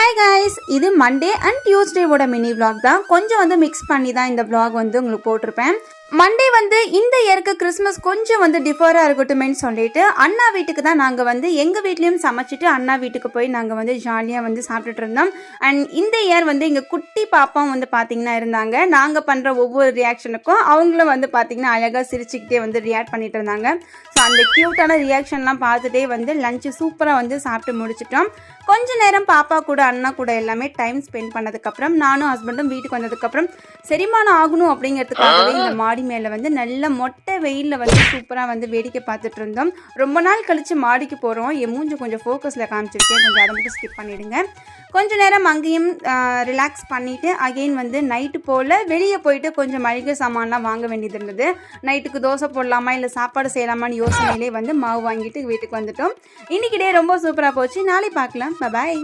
Hi guys இது Monday and டியூஸ்டேவோட mini vlog தான். கொஞ்சம் வந்து மிக்ஸ் பண்ணி தான் இந்த விளாக் வந்து உங்களுக்கு போட்டிருப்பேன். மண்டே வந்து இந்த இயருக்கு கிறிஸ்மஸ் கொஞ்சம் வந்து டிஃபராக இருக்கட்டுமேன்னு சொல்லிட்டு அண்ணா வீட்டுக்கு தான் நாங்கள் வந்து எங்கள் வீட்லேயும் சமைச்சிட்டு அண்ணா வீட்டுக்கு போய் நாங்கள் வந்து ஜாலியாக வந்து சாப்பிட்டுட்டு இருந்தோம். அண்ட் இந்த இயர் வந்து எங்கள் குட்டி பாப்பாவும் வந்து பார்த்திங்கன்னா இருந்தாங்க. நாங்கள் பண்ணுற ஒவ்வொரு ரியாக்ஷனுக்கும் அவங்களும் வந்து பார்த்திங்கன்னா அழகாக சிரிச்சுக்கிட்டே வந்து ரியாக்ட் பண்ணிட்டு இருந்தாங்க. ஸோ அந்த க்யூட்டான ரியாக்ஷன்லாம் பார்த்துட்டே வந்து லஞ்சு சூப்பராக வந்து சாப்பிட்டு முடிச்சிட்டோம். கொஞ்ச நேரம் பாப்பா கூட அண்ணா கூட எல்லாமே டைம் ஸ்பெண்ட் பண்ணதுக்கப்புறம் நானும் ஹஸ்பண்டும் வீட்டுக்கு வந்ததுக்கப்புறம் செரிமானம் ஆகணும் அப்படிங்கிறதுக்காகவே இந்த மாடி மேலே வந்து நல்ல மொட்டை வெயிலில் வந்து சூப்பராக வந்து வேடிக்கை பார்த்துட்டு இருந்தோம் ரொம்ப நாள் கழித்து மாடிக்கு போகிறோம் என் மூஞ்சி கொஞ்சம் ஃபோக்கஸில் காமிச்சிருக்கேன். கொஞ்சம் அதை மட்டும் ஸ்கிப் பண்ணிவிடுங்க கொஞ்ச நேரம் அங்கேயும் ரிலாக்ஸ் பண்ணிவிட்டு அகெயின் வந்து நைட்டு போல் வெளியே போயிட்டு கொஞ்சம் மளிகை சாமான்லாம் வாங்க வேண்டியது இருந்தது. நைட்டுக்கு தோசை போடலாமா இல்லை சாப்பாடு செய்யலாமான்னு யோசனையிலே வந்து மாவு வாங்கிட்டு வீட்டுக்கு வந்துட்டோம். இன்னைக்கு டே ரொம்ப சூப்பராக போச்சு. நாளை பார்க்கலாம். பாய்